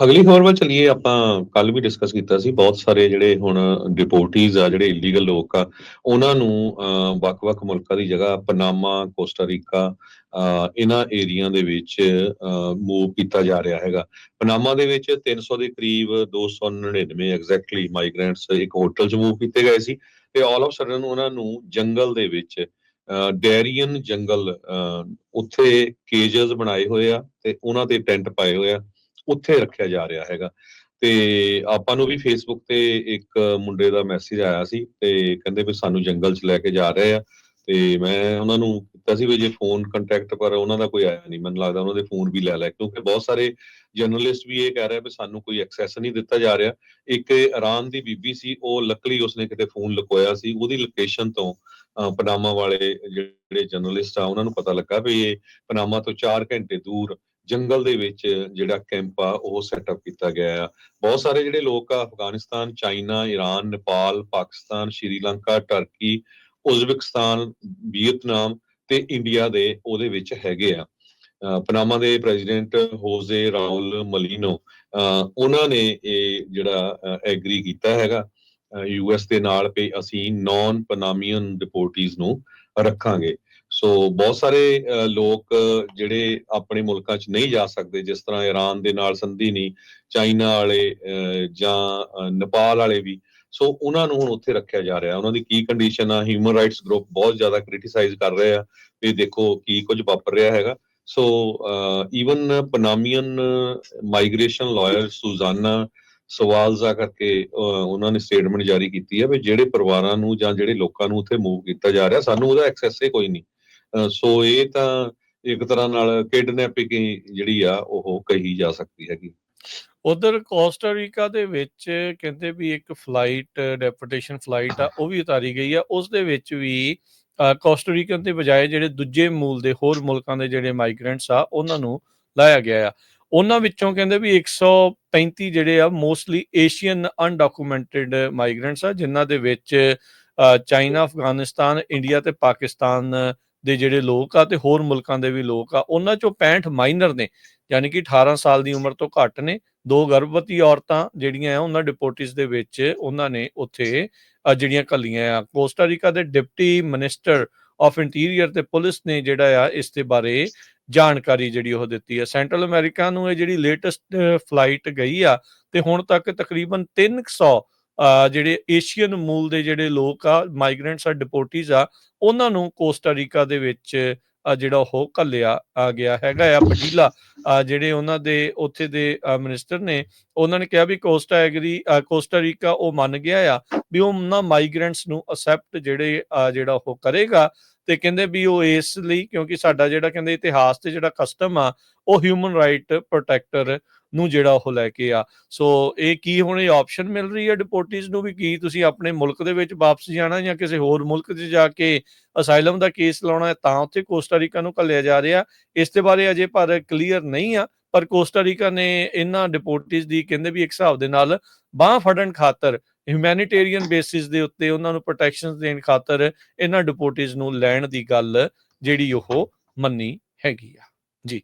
ਅਗਲੀ ਖਬਰ ਵੱਲ ਚਲੀਏ ਆਪਾਂ ਕੱਲ ਵੀ ਡਿਸਕਸ ਕੀਤਾ ਸੀ ਬਹੁਤ ਸਾਰੇ ਜਿਹੜੇ ਹੁਣ ਡਿਪੋਰਟੀਜ਼ ਆ ਜਿਹੜੇ ਇਲੀਗਲ ਲੋਕ ਆ ਉਹਨਾਂ ਨੂੰ ਅਹ, ਵੱਖ-ਵੱਖ ਮੁਲਕਾਂ ਦੀ ਜਗ੍ਹਾ ਪਨਾਮਾ ਕੋਸਟਾਰੀਕਾ ਇਹਨਾਂ ਏਰੀਆ ਦੇ ਵਿੱਚ ਮੂਵ ਕੀਤਾ ਜਾ ਰਿਹਾ ਹੈਗਾ। ਪਨਾਮਾ ਦੇ ਵਿੱਚ 300 ਦੇ ਕਰੀਬ 299 ਐਗਜ਼ੈਕਟਲੀ ਮਾਈਗ੍ਰੈਂਟਸ ਇੱਕ ਹੋਟਲ 'ਚ ਮੂਵ ਕੀਤੇ ਗਏ ਸੀ ਤੇ ਆਲ ਆਫ ਸਡਨ ਉਹਨਾਂ ਨੂੰ ਜੰਗਲ ਦੇ ਵਿੱਚ ਡੈਰੀਅਨ ਜੰਗਲ ਅਹ, ਉੱਥੇ ਕੇਜਸ ਬਣਾਏ ਹੋਏ ਆ ਤੇ ਉਹਨਾਂ ਤੇ ਟੈਂਟ ਪਾਏ ਹੋਏ ਆ। ਉੱਥੇ ਰੱਖਿਆ ਜਾ ਰਿਹਾ ਹੈਗਾ। ਤੇ ਆਪਾਂ ਨੂੰ ਵੀ ਫੇਸਬੁੱਕ ਤੇ ਇੱਕ ਮੁੰਡੇ ਦਾ ਮੈਸੇਜ ਆਇਆ ਸੀ ਤੇ ਕਹਿੰਦੇ ਵੀ ਸਾਨੂੰ ਜੰਗਲ 'ਚ ਲੈ ਕੇ ਜਾ ਰਹੇ ਆ। ਤੇ ਮੈਂ ਉਹਨਾਂ ਨੂੰ ਕੀਤਾ ਸੀ ਵੀ ਜੇ ਫੋਨ ਕੰਟੈਕਟ ਪਰ ਉਹਨਾਂ ਦਾ ਕੋਈ ਆਇਆ ਨਹੀਂ। ਮੈਨੂੰ ਲੱਗਦਾ ਉਹਨਾਂ ਦੇ ਫੋਨ ਵੀ ਲੈ ਲੈ, ਕਿਉਂਕਿ ਬਹੁਤ ਸਾਰੇ ਜਰਨਲਿਸਟ ਵੀ ਇਹ ਕਹਿ ਰਹੇ ਵੀ ਸਾਨੂੰ ਕੋਈ ਐਕਸੈਸ ਨਹੀਂ ਦਿੱਤਾ ਜਾ ਰਿਹਾ। ਇੱਕ ਇਰਾਨ ਦੀ ਬੀਬੀ ਸੀ, ਉਹ ਲੱਕਲੀ ਉਸਨੇ ਕਿਤੇ ਫੋਨ ਲੁਕੋਇਆ ਸੀ। ਉਹਦੀ ਲੋਕੇਸ਼ਨ ਤੋਂ ਪਨਾਮਾ ਵਾਲੇ ਜਿਹੜੇ ਜਰਨਲਿਸਟ ਆ, ਉਹਨਾਂ ਨੂੰ ਪਤਾ ਲੱਗਾ ਵੀ ਇਹ ਪਨਾਮਾ ਤੋਂ 4 ਘੰਟੇ ਦੂਰ ਜੰਗਲ ਦੇ ਵਿੱਚ ਜਿਹੜਾ ਕੈਂਪ ਆ, ਉਹ ਸੈਟਅਪ ਕੀਤਾ ਗਿਆ ਆ। ਬਹੁਤ ਸਾਰੇ ਜਿਹੜੇ ਲੋਕ ਆ, Afghanistan, China Iran Nepal, Pakistan, Sri Lanka, Turkey, Uzbekistan, Vietnam ਤੇ ਇੰਡੀਆ ਦੇ ਉਹਦੇ ਵਿੱਚ ਹੈਗੇ ਆ। ਪਨਾਮਾ ਦੇ ਪ੍ਰੈਜ਼ੀਡੈਂਟ ਹੋਜ਼ੇ ਰਾਉਲ ਮਲੀਨੋ, ਅਹ ਉਹਨਾਂ ਨੇ ਇਹ ਜਿਹੜਾ ਐਗਰੀ ਕੀਤਾ ਹੈਗਾ। ਯੂਐਸ ਦੇ ਨਾਲ ਵੀ ਅਸੀਂ ਨਾਨ ਪਨਾਮੀਅਨ ਡਿਪੋਰਟੀਜ਼ ਨੂੰ ਰੱਖਾਂਗੇ। ਸੋ ਬਹੁਤ ਸਾਰੇ ਲੋਕ ਜਿਹੜੇ ਆਪਣੇ ਮੁਲਕਾਂ 'ਚ ਨਹੀਂ ਜਾ ਸਕਦੇ, ਜਿਸ ਤਰ੍ਹਾਂ ਈਰਾਨ ਦੇ ਨਾਲ ਸੰਧੀ ਨਹੀਂ, ਚਾਈਨਾ ਵਾਲੇ ਜਾਂ ਨੇਪਾਲ ਵਾਲੇ ਵੀ, ਸੋ ਉਹਨਾਂ ਨੂੰ ਹੁਣ ਉੱਥੇ ਰੱਖਿਆ ਜਾ ਰਿਹਾ। ਉਹਨਾਂ ਦੀ ਕੀ ਕੰਡੀਸ਼ਨ ਆ? ਹਿਊਮਨ ਰਾਈਟਸ ਗਰੁੱਪ ਬਹੁਤ ਜ਼ਿਆਦਾ ਕ੍ਰਿਟਿਸਾਈਜ਼ ਕਰ ਰਹੇ ਆ ਵੀ ਦੇਖੋ ਕੀ ਕੁਝ ਵਾਪਰ ਰਿਹਾ ਹੈਗਾ। So even Panamanian migration lawyer Susana ਸਵਾਲਜ਼ਾ ਕਰਕੇ ਉਹਨਾਂ ਨੇ ਸਟੇਟਮੈਂਟ ਜਾਰੀ ਕੀਤੀ ਹੈ ਵੀ ਜਿਹੜੇ ਪਰਿਵਾਰਾਂ ਨੂੰ ਜਾਂ ਜਿਹੜੇ ਲੋਕਾਂ ਨੂੰ ਉੱਥੇ ਮੂਵ ਕੀਤਾ ਜਾ ਰਿਹਾ, ਸਾਨੂੰ ਉਹਦਾ ਐਕਸੈਸ ਹੀ ਕੋਈ ਨਹੀਂ। ਸੋ ਇਹ ਤਾਂ ਇੱਕ ਤਰ੍ਹਾਂ ਨਾਲ ਕਿਡਨੈਪਿੰਗ ਜਿਹੜੀ ਆ, ਉਹ ਕਹੀ ਜਾ ਸਕਦੀ ਹੈਗੀ। ਉਧਰ ਕੋਸਟਾਰੀਕਾ ਦੇ ਵਿੱਚ ਕਹਿੰਦੇ ਵੀ ਇੱਕ ਫਲਾਈਟ ਡੈਪੂਟੇਸ਼ਨ ਫਲਾਈਟ ਆ, ਉਹ ਵੀ ਉਤਾਰੀ ਗਈ ਆ। ਉਸ ਦੇ ਵਿੱਚ ਵੀ ਕੋਸਟਾਰੀਕਨ ਦੇ ਬਜਾਏ ਜਿਹੜੇ ਦੂਜੇ ਮੂਲ ਦੇ ਹੋਰ ਮੁਲਕਾਂ ਦੇ ਜਿਹੜੇ ਮਾਈਗ੍ਰੈਂਟਸ ਆ, ਉਹਨਾਂ ਨੂੰ ਲਾਇਆ ਗਿਆ ਆ। ਉਹਨਾਂ ਵਿੱਚੋਂ ਕਹਿੰਦੇ ਵੀ 135 ਜਿਹੜੇ ਆ ਮੋਸਟਲੀ ਏਸ਼ੀਅਨ ਅਨਡਾਕੂਮੈਂਟਡ ਮਾਈਗ੍ਰੈਂਟਸ ਆ, ਜਿਨ੍ਹਾਂ ਦੇ ਵਿੱਚ ਚਾਈਨਾ, ਅਫਗਾਨਿਸਤਾਨ, ਇੰਡੀਆ ਤੇ ਪਾਕਿਸਤਾਨ ਦੇ ਜਿਹੜੇ ਲੋਕ ਆ ਤੇ ਹੋਰ ਮੁਲਕਾਂ ਦੇ ਵੀ ਲੋਕ ਆ ਉਹਨਾਂ ਚੋਂ 65 ਮਾਈਨਰ ਨੇ ਯਾਨੀ ਕਿ 18 ਸਾਲ ਦੀ ਉਮਰ ਤੋਂ ਘੱਟ ਨੇ। ਦੋ ਗਰਭਵਤੀ ਔਰਤਾਂ ਜਿਹੜੀਆਂ ਆ ਉਹਨਾਂ ਡਿਪੋਰਟਿਸ ਦੇ ਵਿੱਚ ਉਹਨਾਂ ਨੇ ਉੱਥੇ ਜਿਹੜੀਆਂ ਕੱਲੀਆਂ ਆ। ਕੋਸਟਾਰੀਕਾ ਦੇ ਡਿਪਟੀ ਮਿਨਿਸਟਰ ਆਫ ਇੰਟੀਰੀਅਰ ਤੇ ਪੁਲਿਸ ਨੇ ਜਿਹੜਾ ਆ ਇਸ ਦੇ ਬਾਰੇ ਜਾਣਕਾਰੀ ਜਿਹੜੀ ਉਹ ਦਿੱਤੀ ਹੈ ਸੈਂਟਰਲ ਅਮਰੀਕਾ ਨੂੰ ਇਹ ਜਿਹੜੀ ਲੇਟੈਸਟ ਫਲਾਈਟ ਗਈ ਆ ਤੇ ਹੁਣ ਤੱਕ ਤਕਰੀਬਨ 300 ਅ, ਜਿਹੜੇ ਏਸ਼ੀਅਨ ਮੂਲ ਦੇ ਜਿਹੜੇ ਲੋਕ ਆ ਮਾਈਗ੍ਰੈਂਟਸ ਆ ਡਿਪੋਰਟੀਜ਼ ਆ ਉਹਨਾਂ ਨੂੰ ਕੋਸਟਾਰੀਕਾ ਦੇ ਵਿੱਚ ਜਿਹੜਾ ਉਹ ਘੱਲਿਆ ਆ ਗਿਆ ਹੈਗਾ ਆ ਪਜੀਲਾ ਜਿਹੜੇ ਉਹਨਾਂ ਦੇ ਉੱਥੇ ਦੇ ਮਿਨਿਸਟਰ ਨੇ ਉਹਨਾਂ ਨੇ ਕਿਹਾ ਵੀ ਕੋਸਟਾ ਐਗਰੀ ਅ, ਕੋਸਟਾਰੀਕਾ ਉਹ ਮੰਨ ਗਿਆ ਆ ਵੀ ਉਹ ਉਹਨਾਂ ਮਾਈਗ੍ਰੈਂਟਸ ਨੂੰ ਅਸੈਪਟ ਜਿਹੜੇ ਜਿਹੜਾ ਉਹ ਕਰੇਗਾ ਤੇ ਕਹਿੰਦੇ ਵੀ ਉਹ ਇਸ ਲਈ ਕਿਉਂਕਿ ਸਾਡਾ ਜਿਹੜਾ ਕਹਿੰਦੇ ਇਤਿਹਾਸ ਤੇ ਜਿਹੜਾ ਕਸਟਮ ਆ, ਉਹ ਹਿਊਮਨ ਰਾਈਟ ਪ੍ਰੋਟੈਕਟਰ ਨੂੰ ਜਿਹੜਾ ਉਹ ਲੈ ਕੇ ਆ। ਸੋ ਇਹ ਕੀ ਹੁਣ ਇਹ ਆਪਸ਼ਨ ਮਿਲ ਰਹੀ ਹੈ ਡਿਪੋਰਟੀਜ਼ ਨੂੰ ਵੀ? ਕੀ ਤੁਸੀਂ ਆਪਣੇ ਮੁਲਕ ਦੇ ਵਿੱਚ ਵਾਪਸ ਜਾਣਾ ਜਾਂ ਕਿਸੇ ਹੋਰ ਮੁਲਕ 'ਚ ਜਾ ਕੇ ਅਸਾਈਲਮ ਦਾ ਕੇਸ ਲਾਉਣਾ ਹੈ, ਤਾਂ ਉੱਥੇ ਕੋਸਟਾਰੀਕਾ ਨੂੰ ਘੱਲਿਆ ਜਾ ਰਿਹਾ। ਇਸ ਦੇ ਬਾਰੇ ਅਜੇ ਪਰ ਕਲੀਅਰ ਨਹੀਂ ਆ, ਪਰ ਕੋਸਟਾਰੀਕਾ ਨੇ ਇਹਨਾਂ ਡਿਪੋਰਟੀਜ਼ ਦੀ ਕਹਿੰਦੇ ਵੀ ਇੱਕ ਹਿਸਾਬ ਦੇ ਨਾਲ ਬਾਹ ਫੜਨ ਖਾਤਰ ਹਿਊਮੈਨਿਟੇਰੀਅਨ ਬੇਸਿਸ ਦੇ ਉੱਤੇ ਉਹਨਾਂ ਨੂੰ ਪ੍ਰੋਟੈਕਸ਼ਨਸ ਦੇਣ ਖਾਤਰ ਇਹਨਾਂ ਡਿਪੋਰਟੀਜ਼ ਨੂੰ ਲੈਣ ਦੀ ਗੱਲ ਜਿਹੜੀ ਉਹ ਮੰਨੀ ਹੈਗੀ ਆ। ਜੀ।